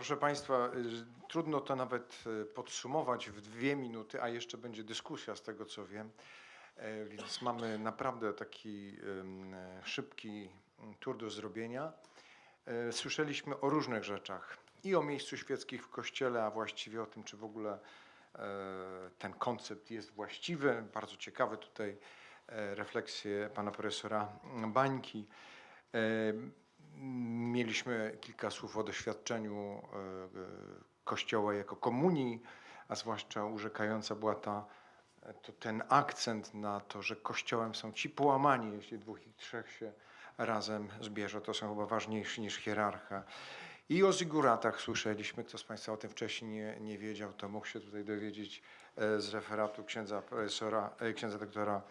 Proszę Państwa, y, trudno to nawet y, podsumować w dwie minuty, a jeszcze będzie dyskusja z tego co wiem. E, Więc mamy naprawdę taki e, szybki mm, tur do zrobienia. E, Słyszeliśmy o różnych rzeczach i o miejscu świeckich w kościele, a właściwie o tym, czy w ogóle ten koncept jest właściwy. Bardzo ciekawe tutaj refleksje pana profesora Bańki. Mieliśmy kilka słów o doświadczeniu e, Kościoła jako komunii, a zwłaszcza urzekająca była ta, to ten akcent na to, że Kościołem są ci połamani, jeśli dwóch i trzech się razem zbierze, to są chyba ważniejsi niż hierarcha. I o ziguratach słyszeliśmy, kto z Państwa o tym wcześniej nie, nie wiedział, to mógł się tutaj dowiedzieć e, z referatu księdza profesora, e, księdza doktora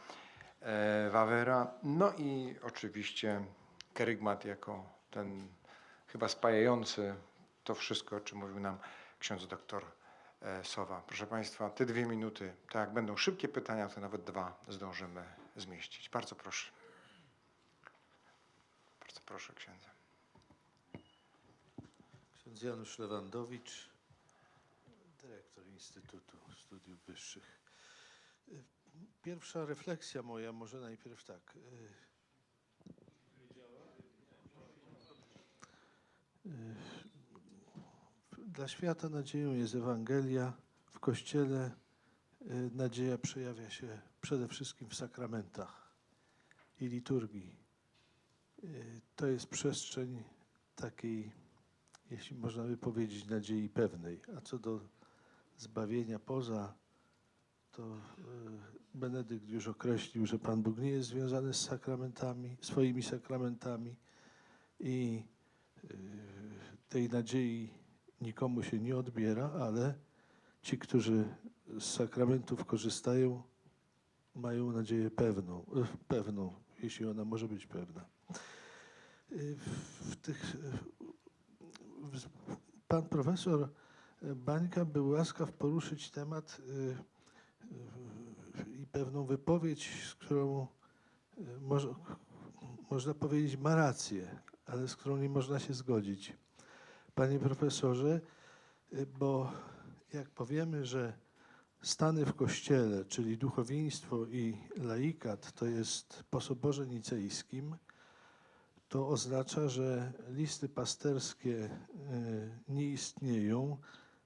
Wawera. No i oczywiście kerygmat jako ten chyba spajający to wszystko, o czym mówił nam ksiądz doktor e, Sowa. Proszę Państwa, te dwie minuty, tak jak będą szybkie pytania, to nawet dwa zdążymy zmieścić. Bardzo proszę. Bardzo proszę księdza. Ksiądz Janusz Lewandowicz, dyrektor Instytutu Studiów Wyższych. Y, Pierwsza refleksja moja, może najpierw tak. y, y, Dla świata nadzieją jest Ewangelia. W Kościele y, nadzieja przejawia się przede wszystkim w sakramentach i liturgii. Y, To jest przestrzeń takiej jeśli można by powiedzieć, nadziei pewnej. A co do zbawienia poza, to e, Benedykt już określił, że Pan Bóg nie jest związany z sakramentami, swoimi sakramentami i tej nadziei nikomu się nie odbiera, ale ci, którzy z sakramentów korzystają, mają nadzieję pewną, e, pewną, jeśli ona może być pewna. E, W tych w- Pan profesor Bańka był łaskaw poruszyć temat i pewną wypowiedź, z którą moż, można powiedzieć ma rację, ale z którą nie można się zgodzić. Panie profesorze, y, bo jak powiemy, że stany w Kościele, czyli duchowieństwo i laikat, to jest po Soborze Nicejskim, to oznacza, że listy pasterskie e, nie istnieją,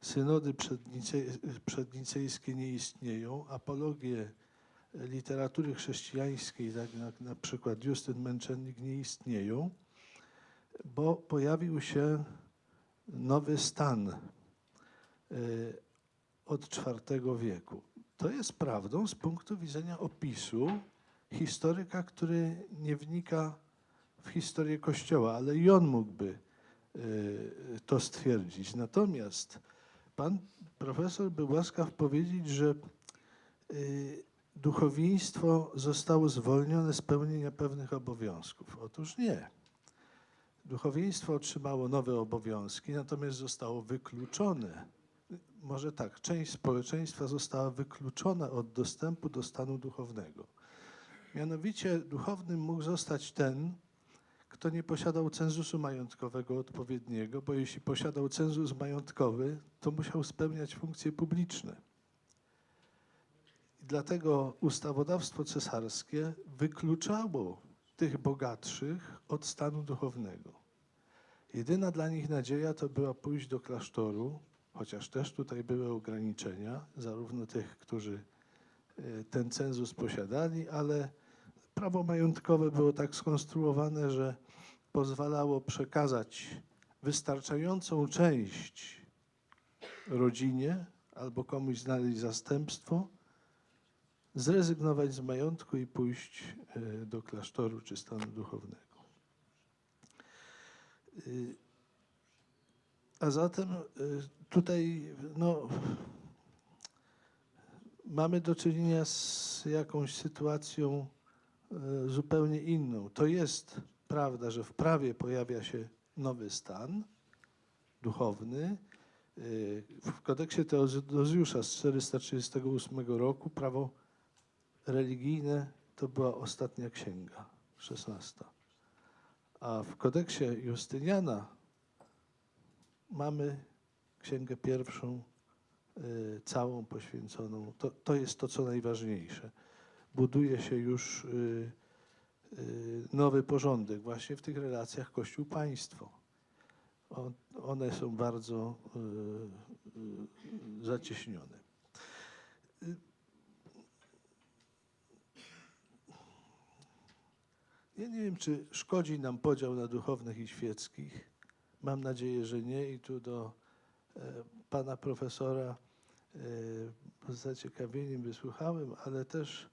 synody przednice- przednicejskie nie istnieją, apologie literatury chrześcijańskiej, tak jak na przykład Justyn Męczennik, nie istnieją, bo pojawił się nowy stan e, od IV wieku. To jest prawdą z punktu widzenia opisu historyka, który nie wnika w historię Kościoła, ale i on mógłby e, to stwierdzić. Natomiast pan profesor był łaskaw powiedzieć, że e, duchowieństwo zostało zwolnione z pełnienia pewnych obowiązków. Otóż nie. Duchowieństwo otrzymało nowe obowiązki, natomiast zostało wykluczone. Może tak, część społeczeństwa została wykluczona od dostępu do stanu duchownego. Mianowicie duchownym mógł zostać ten, kto nie posiadał cenzusu majątkowego odpowiedniego, bo jeśli posiadał cenzus majątkowy, to musiał spełniać funkcje publiczne. I dlatego ustawodawstwo cesarskie wykluczało tych bogatszych od stanu duchownego. Jedyna dla nich nadzieja to była pójść do klasztoru, chociaż też tutaj były ograniczenia, zarówno tych, którzy e, ten cenzus posiadali, ale prawo majątkowe było tak skonstruowane, że pozwalało przekazać wystarczającą część rodzinie albo komuś znaleźć zastępstwo, zrezygnować z majątku i pójść e, do klasztoru czy stanu duchownego. Y, A zatem y, tutaj no, mamy do czynienia z jakąś sytuacją e, zupełnie inną. To jest prawda, że w prawie pojawia się nowy stan duchowny. E, W kodeksie Teodozjusza z 438 roku prawo religijne to była ostatnia księga, 16. A w kodeksie Justyniana mamy księgę pierwszą, y, całą poświęconą. To, to jest to, co najważniejsze. Buduje się już y, y, nowy porządek właśnie w tych relacjach Kościół-państwo. One są bardzo zacieśnione. Ja nie wiem, czy szkodzi nam podział na duchownych i świeckich. Mam nadzieję, że nie. I tu do e, pana profesora e, z zaciekawieniem wysłuchałem, ale też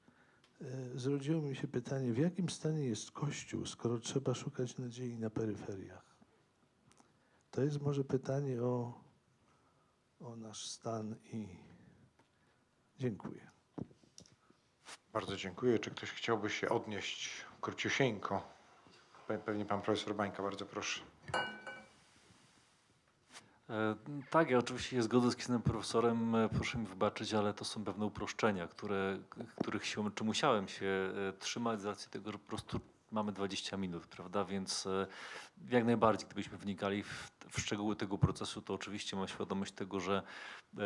e, zrodziło mi się pytanie, w jakim stanie jest Kościół, skoro trzeba szukać nadziei na peryferiach? To jest może pytanie o, o nasz stan i dziękuję. Bardzo dziękuję. Czy ktoś chciałby się odnieść króciusieńko? Pe- Pewnie pan profesor Bańka, bardzo proszę. E, Tak, ja oczywiście się zgodzę z księdzem profesorem, e, proszę mi wybaczyć, ale to są pewne uproszczenia, które, których się, czy musiałem się e, trzymać z racji tego, że po prostu mamy 20 minut, prawda, więc e, jak najbardziej, gdybyśmy wnikali w, w szczegóły tego procesu, to oczywiście mam świadomość tego, że e,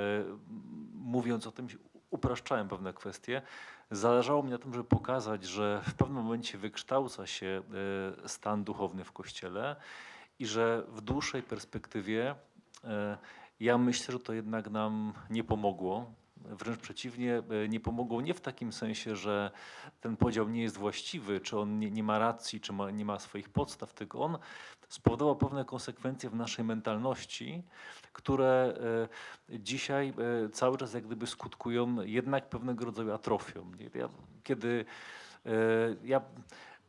mówiąc o tym, upraszczałem pewne kwestie. Zależało mi na tym, żeby pokazać, że w pewnym momencie wykształca się e, stan duchowny w Kościele i że w dłuższej perspektywie E, Ja myślę, że to jednak nam nie pomogło. Wręcz przeciwnie, e, nie pomogło nie w takim sensie, że ten podział nie jest właściwy, czy on nie, nie ma racji, czy ma, nie ma swoich podstaw, tylko on spowodował pewne konsekwencje w naszej mentalności, które e, dzisiaj e, cały czas jak gdyby skutkują jednak pewnego rodzaju atrofią. Ja, kiedy ja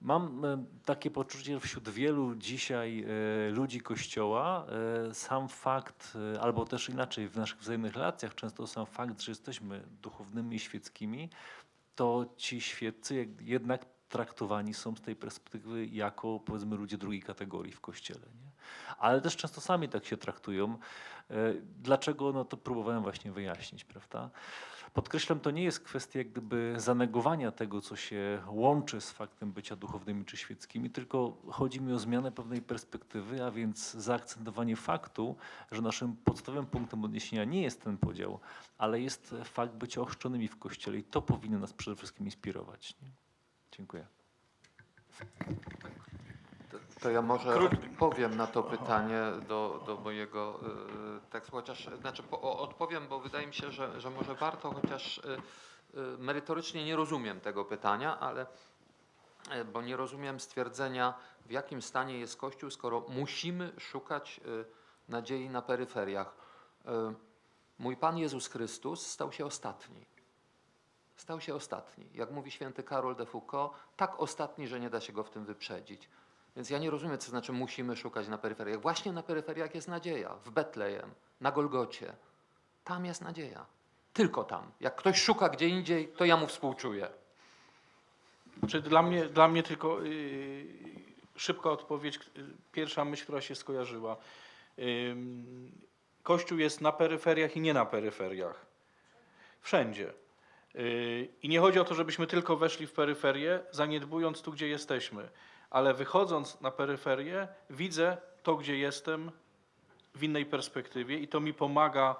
Mam e, takie poczucie wśród wielu dzisiaj e, ludzi Kościoła, e, sam fakt, albo też inaczej w naszych wzajemnych relacjach, często sam fakt, że jesteśmy duchownymi i świeckimi, to ci świeccy jednak traktowani są z tej perspektywy jako powiedzmy ludzie drugiej kategorii w Kościele. Nie? Ale też często sami tak się traktują. E, Dlaczego? No to próbowałem właśnie wyjaśnić, prawda? Podkreślam, to nie jest kwestia jak gdyby zanegowania tego, co się łączy z faktem bycia duchownymi czy świeckimi, tylko chodzi mi o zmianę pewnej perspektywy, a więc zaakcentowanie faktu, że naszym podstawowym punktem odniesienia nie jest ten podział, ale jest fakt bycia ochrzczonymi w Kościele i to powinno nas przede wszystkim inspirować. Nie? Dziękuję. To, to ja może odpowiem na to pytanie do, do mojego y, tekstu, chociaż znaczy po, o- odpowiem, bo wydaje mi się, że, że może warto, chociaż y, y, merytorycznie nie rozumiem tego pytania, ale bo nie rozumiem stwierdzenia, w jakim stanie jest Kościół, skoro musimy szukać nadziei na peryferiach. Mój Pan Jezus Chrystus stał się ostatni. Stał się ostatni. Jak mówi święty Karol de Foucault, tak ostatni, że nie da się go w tym wyprzedzić. Więc ja nie rozumiem, co znaczy musimy szukać na peryferiach. Właśnie na peryferiach jest nadzieja. W Betlejem, na Golgocie. Tam jest nadzieja. Tylko tam. Jak ktoś szuka gdzie indziej, to ja mu współczuję. Czy dla mnie, dla mnie tylko yy, szybka odpowiedź, yy, pierwsza myśl, która się skojarzyła. Ym, Kościół jest na peryferiach i nie na peryferiach. Wszędzie. Yy, I nie chodzi o to, żebyśmy tylko weszli w peryferię, zaniedbując tu, gdzie jesteśmy. Ale wychodząc na peryferię, widzę to, gdzie jestem w innej perspektywie i to mi pomaga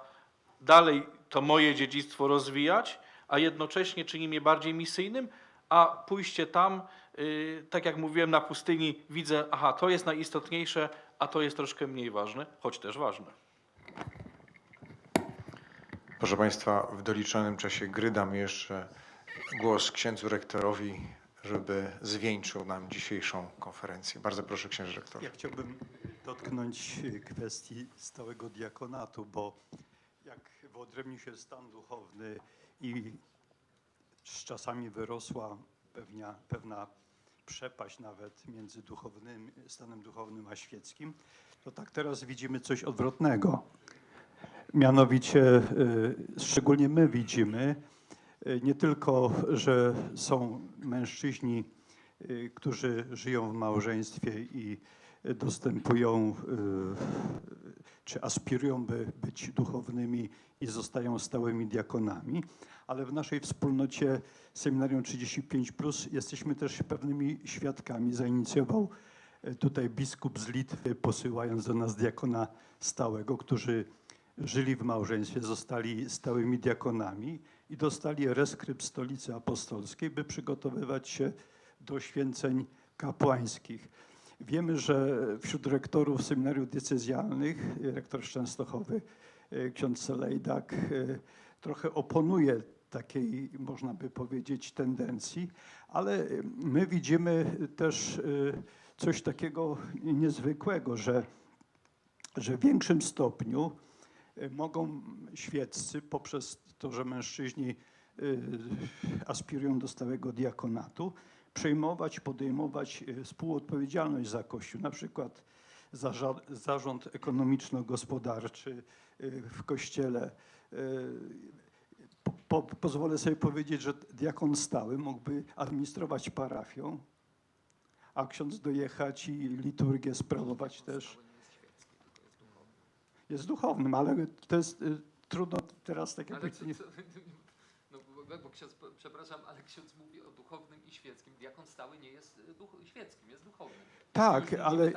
dalej to moje dziedzictwo rozwijać, a jednocześnie czyni mnie bardziej misyjnym, a pójście tam, y, tak jak mówiłem, na pustyni widzę, aha, to jest najistotniejsze, a to jest troszkę mniej ważne, choć też ważne. Proszę Państwa, w doliczonym czasie gry dam jeszcze głos księdzu rektorowi, żeby zwieńczył nam dzisiejszą konferencję. Bardzo proszę księży rektor. Ja chciałbym dotknąć y, kwestii stałego diakonatu, bo jak wyodrębnił się stan duchowny i z czasami wyrosła pewnia, pewna przepaść nawet między duchownym, stanem duchownym a świeckim, to tak teraz widzimy coś odwrotnego. Mianowicie, y, szczególnie my widzimy, y, nie tylko, że są mężczyźni, y, którzy żyją w małżeństwie i dostępują czy aspirują, by być duchownymi i zostają stałymi diakonami, ale w naszej wspólnocie Seminarium 35 jesteśmy też pewnymi świadkami. Zainicjował tutaj biskup z Litwy, posyłając do nas diakona stałego, który żyli w małżeństwie, zostali stałymi diakonami i dostali reskrypt stolicy apostolskiej, by przygotowywać się do święceń kapłańskich. Wiemy, że wśród rektorów seminariów diecezjalnych, y, rektor Częstochowy, y, ksiądz Selejdak, y, trochę oponuje takiej, można by powiedzieć, tendencji, ale my widzimy też coś takiego niezwykłego, że, że w większym stopniu mogą świeccy poprzez to, że mężczyźni y, aspirują do stałego diakonatu, przejmować, podejmować y, współodpowiedzialność za Kościół, na przykład zarza- zarząd ekonomiczno-gospodarczy y, w Kościele. Y, po, pozwolę sobie powiedzieć, że diakon stały mógłby administrować parafią, a ksiądz dojechać i liturgię sprawować też. Jest duchownym, ale to jest y, trudno teraz tak Ale co, co, no, bo, ksiądz, przepraszam, ale ksiądz mówi o duchownym i świeckim. Diakon stały nie jest y, duch, świeckim, jest duchownym. Tak, mówimy ale-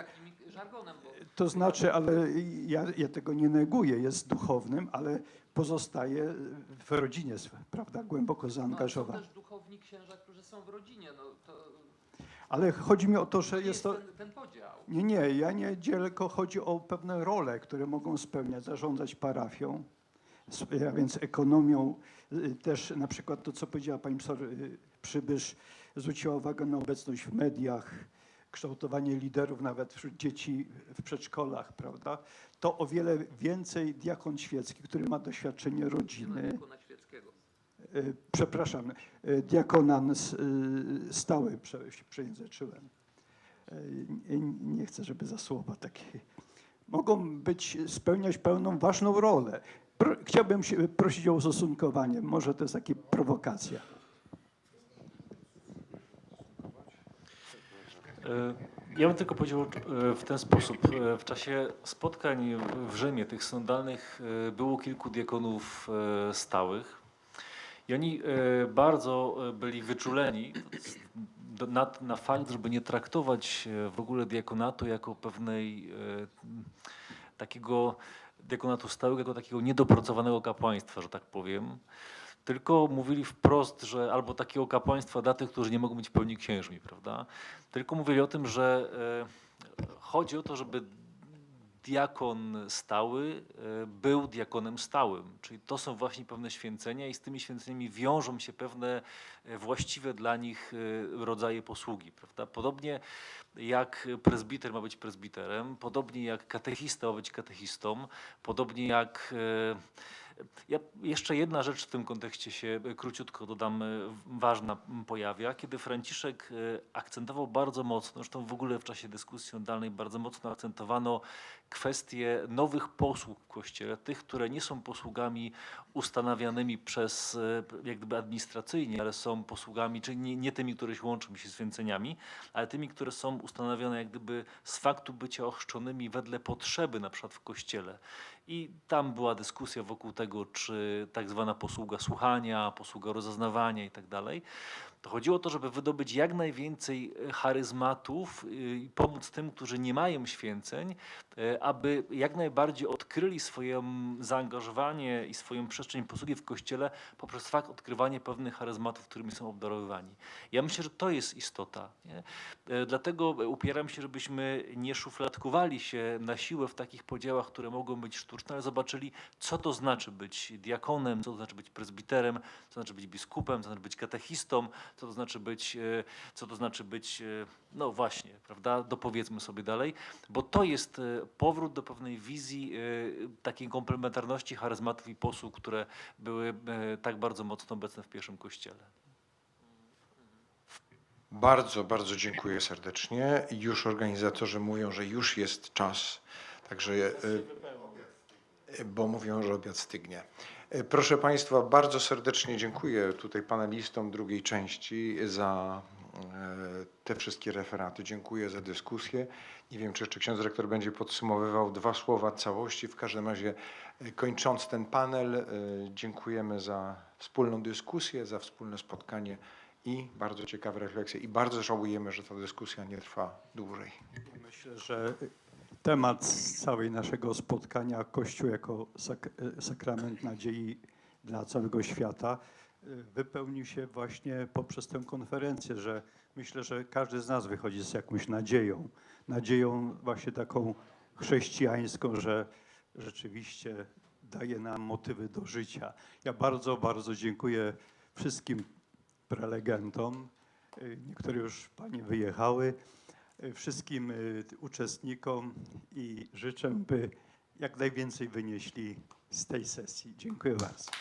żargonem, bo To znaczy, ale ja, ja tego nie neguję, jest duchownym, ale pozostaje w rodzinie, prawda, głęboko no, ale są zaangażowany. też duchowni księża, którzy są w rodzinie. No, to Ale chodzi mi o to, że jest to... ten, podział. Nie, nie, ja nie dzielę, tylko chodzi o pewne role, które mogą spełniać, zarządzać parafią, a więc ekonomią, y, też na przykład to, co powiedziała pani profesor y, Przybysz, zwróciła uwagę na obecność w mediach, kształtowanie liderów nawet wśród dzieci w przedszkolach, prawda? To o wiele więcej diakon świecki, który ma doświadczenie rodziny, przepraszam, y, diakonan y, stały, przejęzyczyłem. Nie, chcę, żeby za słowa takie. Mogą być, spełniać pełną ważną rolę. Pro, chciałbym się prosić o ustosunkowanie. Może to jest taka prowokacja. E, Ja bym tylko powiedział e, w ten sposób. E, W czasie spotkań w Rzymie, tych synodalnych, e, było kilku diakonów e, stałych. I oni e, bardzo e, byli wyczuleni na, na fakt, żeby nie traktować e, w ogóle diakonatu jako pewnej takiego diakonatu stałego, jako takiego niedopracowanego kapłaństwa, że tak powiem. Tylko mówili wprost, że albo takiego kapłaństwa dla tych, którzy nie mogą być pełni księżmi, prawda? Tylko mówili o tym, że chodzi o to, żeby diakon stały e, był diakonem stałym. Czyli to są właśnie pewne święcenia i z tymi święceniami wiążą się pewne e, właściwe dla nich e, rodzaje posługi. Prawda? Podobnie jak prezbiter ma być prezbiterem, podobnie jak katechista ma być katechistą, podobnie jak ja, jeszcze jedna rzecz w tym kontekście się e, króciutko dodam, e, ważna pojawia, kiedy Franciszek e, akcentował bardzo mocno, zresztą w ogóle w czasie dyskusji oddalnej bardzo mocno akcentowano kwestie nowych posług w Kościele, tych, które nie są posługami ustanawianymi przez, jak gdyby administracyjnie, ale są posługami, czyli nie, nie tymi, które się łączą się święceniami, ale tymi, które są ustanawiane jak gdyby z faktu bycia ochrzczonymi wedle potrzeby na przykład w Kościele. I tam była dyskusja wokół tego, czy tak zwana posługa słuchania, posługa rozeznawania i tak dalej. To chodziło o to, żeby wydobyć jak najwięcej e, charyzmatów y, i pomóc tym, którzy nie mają święceń, e, aby jak najbardziej odkryli swoje mm, zaangażowanie i swoją przestrzeń posługi w Kościele poprzez fakt odkrywania pewnych charyzmatów, którymi są obdarowywani. Ja myślę, że to jest istota. Nie? E, Dlatego upieram się, żebyśmy nie szufladkowali się na siłę w takich podziałach, które mogą być sztuczne, ale zobaczyli, co to znaczy być diakonem, co to znaczy być prezbiterem, co to znaczy być biskupem, co to znaczy być katechistą, co to znaczy być, e, co to znaczy być, e, no właśnie, prawda, dopowiedzmy sobie dalej, bo to jest e, powrót do pewnej wizji takiej komplementarności charyzmatów i posług, które były tak bardzo mocno obecne w pierwszym kościele. Bardzo, bardzo dziękuję serdecznie. Już organizatorzy mówią, że już jest czas, także, bo mówią, że obiad stygnie. Y, Proszę Państwa, bardzo serdecznie dziękuję tutaj panelistom drugiej części za e, te wszystkie referaty. Dziękuję za dyskusję. Nie wiem, czy jeszcze ksiądz dyrektor będzie podsumowywał dwa słowa całości. W każdym razie e, kończąc ten panel, e, dziękujemy za wspólną dyskusję, za wspólne spotkanie i bardzo ciekawe refleksje. I bardzo żałujemy, że ta dyskusja nie trwa dłużej. Myślę, że temat całej naszego spotkania Kościół jako sak sakrament nadziei dla całego świata e, wypełnił się właśnie poprzez tę konferencję, że myślę, że każdy z nas wychodzi z jakąś nadzieją. Nadzieją właśnie taką chrześcijańską, że rzeczywiście daje nam motywy do życia. Ja bardzo, bardzo dziękuję wszystkim prelegentom. Y, Niektóre już panie wyjechały. Wszystkim y, uczestnikom i życzę, by jak najwięcej wynieśli z tej sesji. Dziękuję bardzo.